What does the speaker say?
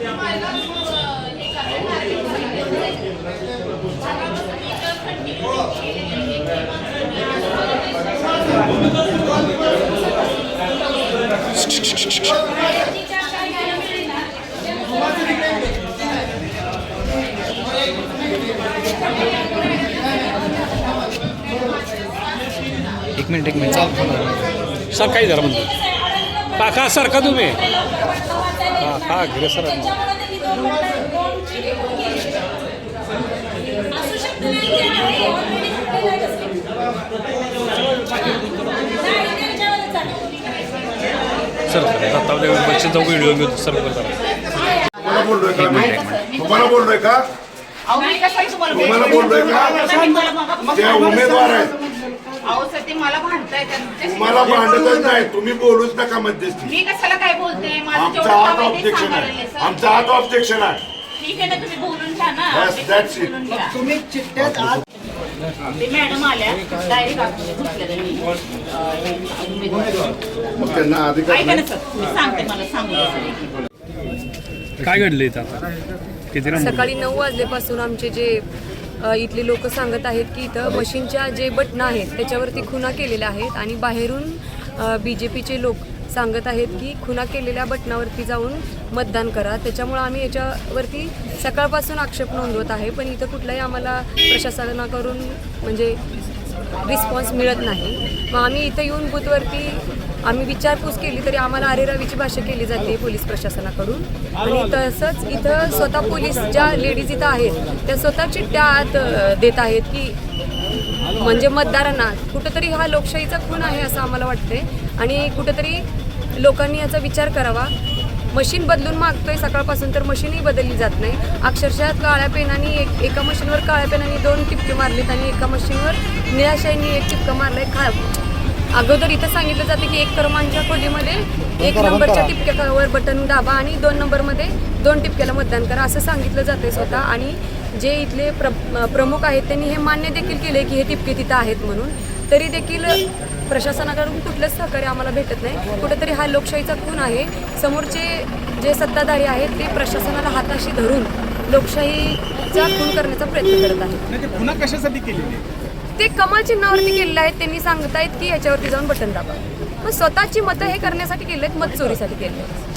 एक मिनिट एक minute. Sir काही जरा म्हणतो. काका सारखा तुम्ही. हा हा घे सर सर दत्तावले बच्चे जाऊ व्हिडिओ घेऊ सर करा तुम्हाला बोललोय का? तुम्हाला बोललोय का? तुम्हाला तुम्हाला बोलते? बोललोय का? त्या उमेदवार आहेत अहो सर ते मला भांडताय भांडतच नाही. तुम्ही बोलूच नका मध्यस्थी. मी कशाला काय बोलते? माझं आमचा जेवढं हात काम आहे ते ऑब्जेक्शन सांगायला आहे. सर. आमचा हात ऑब्जेक्शन आहे. ठीक आहे ना तुम्ही बोलून घ्या ना. Yes, that's it. बोलून घ्या. तुम्ही चिठ्ठ्यात आज ते मॅडम आल्या डायरेक्ट आतमध्ये घुसल्या त्यांनी अं, उमेदवार. मग त्यांना अधिकार ऐका ना नाही? सर. मी सांगते मला सांगू द्या सर. काय घडलं इथं? आता किती नंबर सकाळी नऊ वाजल्यापासून आमचे जे इथले लोक सांगत आहेत की इथं मशीनच्या जे बटणं आहेत त्याच्यावरती खुना केलेल्या आहेत आणि बाहेरून बी जे पीचे लोक सांगत आहेत की खुना केलेल्या बटनावरती जाऊन मतदान करा. त्याच्यामुळं आम्ही याच्यावरती सकाळपासून आक्षेप नोंदवत आहे पण इथं कुठलाही आम्हाला प्रशासनाकडून म्हणजे रिस्पॉन्स मिळत नाही. मग आम्ही इथं येऊन बुथवरती आम्ही विचारपूस केली तरी आम्हाला अरेरावीची भाषा केली जाते पोलीस प्रशासनाकडून. आणि तसंच इथं स्वतः पोलीस ज्या लेडीज इथं आहेत त्या स्वतः चिठ्ठ्या आत देत आहेत की म्हणजे मतदारांना कुठंतरी हा लोकशाहीचा खून आहे असं आम्हाला वाटतंय. आणि कुठंतरी लोकांनी याचा विचार करावा. मशीन बदलून मागतोय सकाळपासून तर मशीनही बदलली जात नाही. अक्षरशः काळ्या पेनाने एक एका मशीनवर काळ्या पेनाने दोन टिपके मारलेत आणि एका मशीनवर निळ्या एक टिपका मारलाय. खा अगोदर इथं सांगितलं जाते की एक क्रमांकच्या खोलीमध्ये एक नंबरच्या टिपक्यावर बटन दाबा आणि दोन नंबरमध्ये दोन टिपक्याला मतदान करा असं सांगितलं जाते स्वतः. आणि जे इथले प्र प्रमुख आहेत त्यांनी हे मान्य देखील केले की हे टिपके तिथं आहेत म्हणून. तरी देखील प्रशासनाकडून कुठलंच सहकार्य आम्हाला भेटत नाही. कुठेतरी हा लोकशाहीचा खून आहे. समोरचे जे सत्ताधारी आहेत ते प्रशासनाला हाताशी धरून लोकशाहीचा खून करण्याचा प्रयत्न करत आहेत. नाही ते पुन्हा कशासाठी केलेली ते कमल चिन्हावरती केलेलं आहेत त्यांनी सांगतायत की याच्यावरती जाऊन बटन दाबा. मग स्वतःची मतं हे करण्यासाठी केले मत चोरीसाठी केले